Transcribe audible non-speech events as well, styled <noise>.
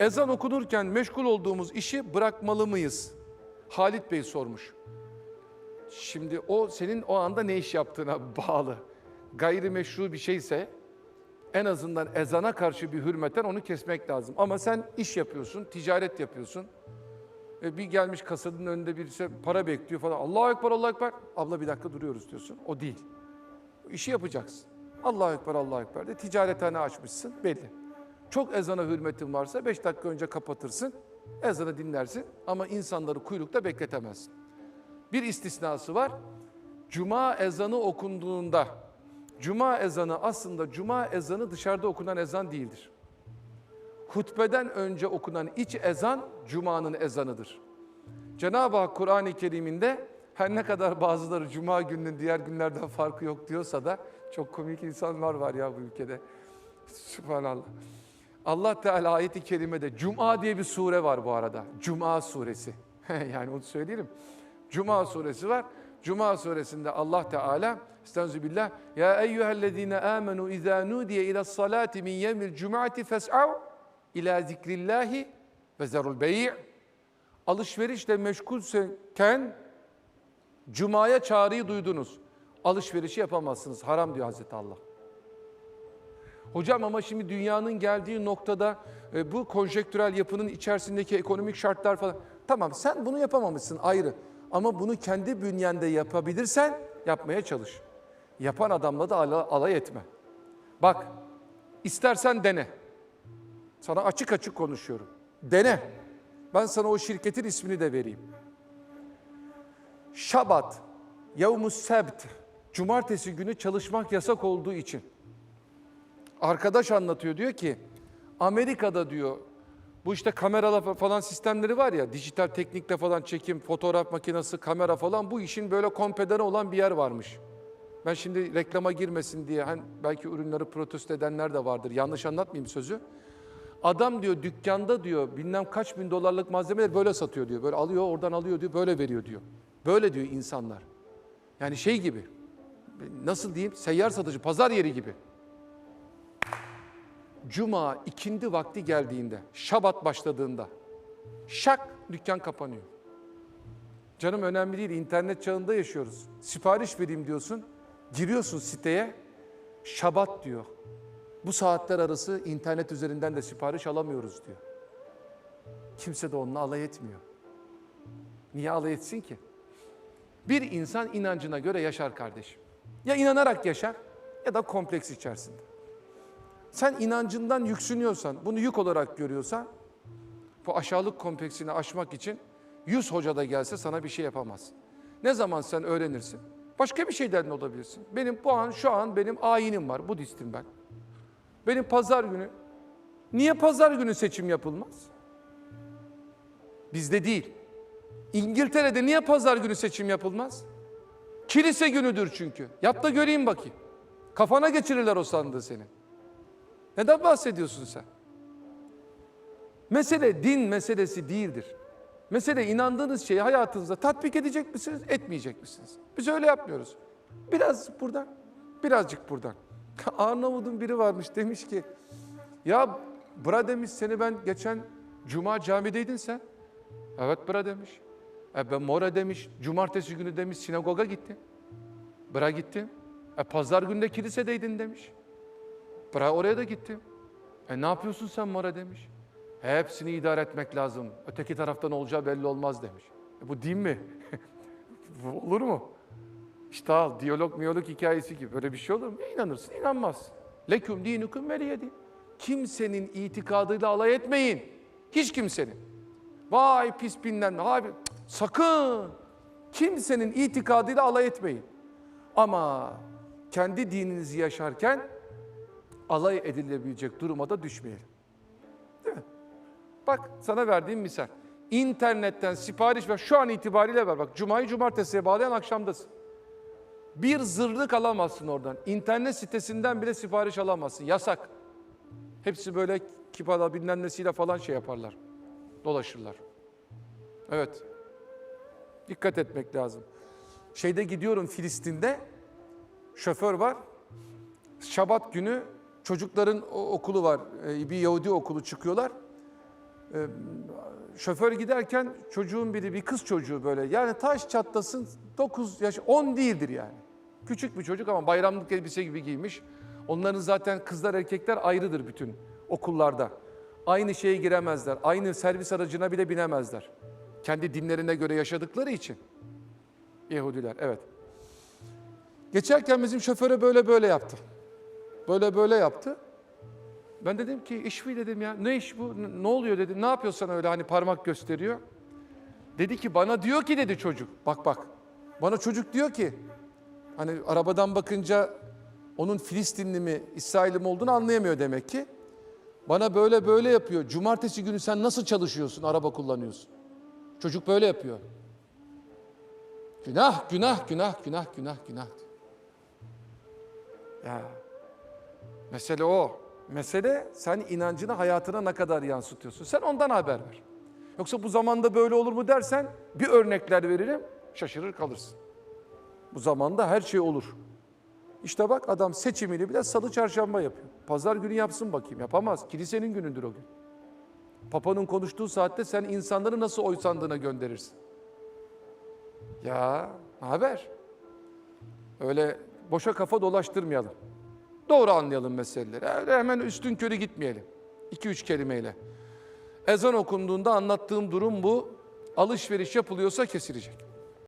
Ezan okunurken meşgul olduğumuz işi bırakmalı mıyız? Halit Bey sormuş. Şimdi o senin o anda ne iş yaptığına <laughs> bağlı. Gayrimeşru bir şeyse en azından ezana karşı bir hürmeten onu kesmek lazım. Ama sen iş yapıyorsun, ticaret yapıyorsun. E bir gelmiş kasanın önünde birisi para bekliyor falan. Allahu Ekber, Allahu Ekber. Abla bir dakika duruyoruz diyorsun. O değil. İşi yapacaksın. Allahu Ekber, Allahu Ekber de ticarethane açmışsın belli. Çok ezana hürmetin varsa beş dakika önce kapatırsın. Ezanı dinlersin ama insanları kuyrukta bekletemezsin. Bir istisnası var. Cuma ezanı okunduğunda, Cuma ezanı aslında Cuma ezanı dışarıda okunan ezan değildir. Hutbeden önce okunan iç ezan Cuma'nın ezanıdır. Cenab-ı Hak Kur'an-ı Kerim'inde her ne kadar bazıları Cuma gününün diğer günlerden farkı yok diyorsa da çok komik insanlar var ya bu ülkede. Sübhanallah. Allah Teala ayeti kerimede Cuma diye bir sure var bu arada. Cuma suresi. <laughs> yani onu söyleyelim. Cuma suresi var. Cuma suresinde Allah Teala Estağfirullah. Ya eyyühellezine amenu izâ nudiye ila salati min yevmil cum'ati fes'av ila zikrillahi ve zerul bey' Alışverişle meşgulsken Cuma'ya çağrıyı duydunuz. Alışverişi yapamazsınız. Haram diyor Hazreti Allah. Hocam ama şimdi dünyanın geldiği noktada e, bu konjektürel yapının içerisindeki ekonomik şartlar falan. Tamam sen bunu yapamamışsın ayrı. Ama bunu kendi bünyende yapabilirsen yapmaya çalış. Yapan adamla da ala- alay etme. Bak istersen dene. Sana açık açık konuşuyorum. Dene. Ben sana o şirketin ismini de vereyim. Şabat, yevmus sebt, cumartesi günü çalışmak yasak olduğu için. Arkadaş anlatıyor diyor ki Amerika'da diyor bu işte kameralar falan sistemleri var ya dijital teknikle falan çekim, fotoğraf makinesi, kamera falan bu işin böyle kompederi olan bir yer varmış. Ben şimdi reklama girmesin diye hani belki ürünleri protesto edenler de vardır. Yanlış anlatmayayım sözü. Adam diyor dükkanda diyor bilmem kaç bin dolarlık malzemeleri böyle satıyor diyor. Böyle alıyor oradan alıyor diyor böyle veriyor diyor. Böyle diyor insanlar. Yani şey gibi nasıl diyeyim seyyar satıcı pazar yeri gibi. Cuma ikindi vakti geldiğinde, şabat başladığında şak dükkan kapanıyor. Canım önemli değil, internet çağında yaşıyoruz. Sipariş vereyim diyorsun, giriyorsun siteye, şabat diyor. Bu saatler arası internet üzerinden de sipariş alamıyoruz diyor. Kimse de onunla alay etmiyor. Niye alay etsin ki? Bir insan inancına göre yaşar kardeşim. Ya inanarak yaşar ya da kompleks içerisinde. Sen inancından yüksünüyorsan, bunu yük olarak görüyorsan, bu aşağılık kompleksini aşmak için 100 hoca da gelse sana bir şey yapamaz. Ne zaman sen öğrenirsin? Başka bir şeyden de olabilirsin. Benim bu an, şu an benim ayinim var, Budistim ben. Benim pazar günü, niye pazar günü seçim yapılmaz? Bizde değil. İngiltere'de niye pazar günü seçim yapılmaz? Kilise günüdür çünkü. Yap da göreyim bakayım. Kafana geçirirler o sandığı senin. Neden bahsediyorsun sen? Mesele din meselesi değildir. Mesele inandığınız şeyi hayatınızda tatbik edecek misiniz, etmeyecek misiniz? Biz öyle yapmıyoruz. Biraz buradan, birazcık buradan. <laughs> Arnavut'un biri varmış demiş ki, ya bra demiş seni ben geçen cuma camideydin sen. Evet bra demiş. E ben mora demiş, cumartesi günü demiş sinagoga gittim. Bra gittim. E pazar günü de kilisedeydin demiş. Bra oraya da gittim. E ne yapıyorsun sen Mora demiş. Hepsini idare etmek lazım. Öteki taraftan olacağı belli olmaz demiş. E bu din mi? <laughs> Olur mu? İşte al diyalog miyolog hikayesi gibi. Böyle bir şey olur mu? Ya inanırsın, inanmaz. Leküm dinukum veliyedin. Kimsenin itikadıyla alay etmeyin. Hiç kimsenin. Vay pis bilmem ne. Abi sakın. Kimsenin itikadıyla alay etmeyin. Ama kendi dininizi yaşarken alay edilebilecek duruma da düşmeyelim. Değil mi? Bak sana verdiğim misal. İnternetten sipariş ver. Şu an itibariyle ver. Bak cumayı cumartesiye bağlayan akşamdasın. Bir zırlık alamazsın oradan. İnternet sitesinden bile sipariş alamazsın. Yasak. Hepsi böyle kipala bilmem falan şey yaparlar. Dolaşırlar. Evet. Dikkat etmek lazım. Şeyde gidiyorum Filistin'de. Şoför var. Şabat günü çocukların okulu var. Ee, Bir Yahudi okulu çıkıyorlar. Ee, şoför giderken çocuğun biri bir kız çocuğu böyle yani taş çatlasın 9 yaş 10 değildir yani. Küçük bir çocuk ama bayramlık elbise gibi giymiş. Onların zaten kızlar erkekler ayrıdır bütün okullarda. Aynı şeye giremezler. Aynı servis aracına bile binemezler. Kendi dinlerine göre yaşadıkları için. Yahudiler evet. Geçerken bizim şoföre böyle böyle yaptı. Böyle böyle yaptı. Ben dedim ki iş mi dedim ya. Ne iş bu? Ne oluyor dedim. Ne yapıyorsan öyle hani parmak gösteriyor. Dedi ki bana diyor ki dedi çocuk. Bak bak. Bana çocuk diyor ki hani arabadan bakınca onun Filistinli mi, İsrailli mi olduğunu anlayamıyor demek ki. Bana böyle böyle yapıyor. Cumartesi günü sen nasıl çalışıyorsun, araba kullanıyorsun? Çocuk böyle yapıyor. Günah, günah, günah, günah, günah, günah. Ya. Mesele o. Mesele sen inancını hayatına ne kadar yansıtıyorsun. Sen ondan haber ver. Yoksa bu zamanda böyle olur mu dersen bir örnekler veririm şaşırır kalırsın. Bu zamanda her şey olur. İşte bak adam seçimini bile salı çarşamba yapıyor. Pazar günü yapsın bakayım. Yapamaz. Kilisenin günüdür o gün. Papa'nın konuştuğu saatte sen insanları nasıl oy sandığına gönderirsin. Ya haber. Öyle boşa kafa dolaştırmayalım. Doğru anlayalım meseleleri. Öyle hemen üstün körü gitmeyelim. İki üç kelimeyle. Ezan okunduğunda anlattığım durum bu. Alışveriş yapılıyorsa kesilecek.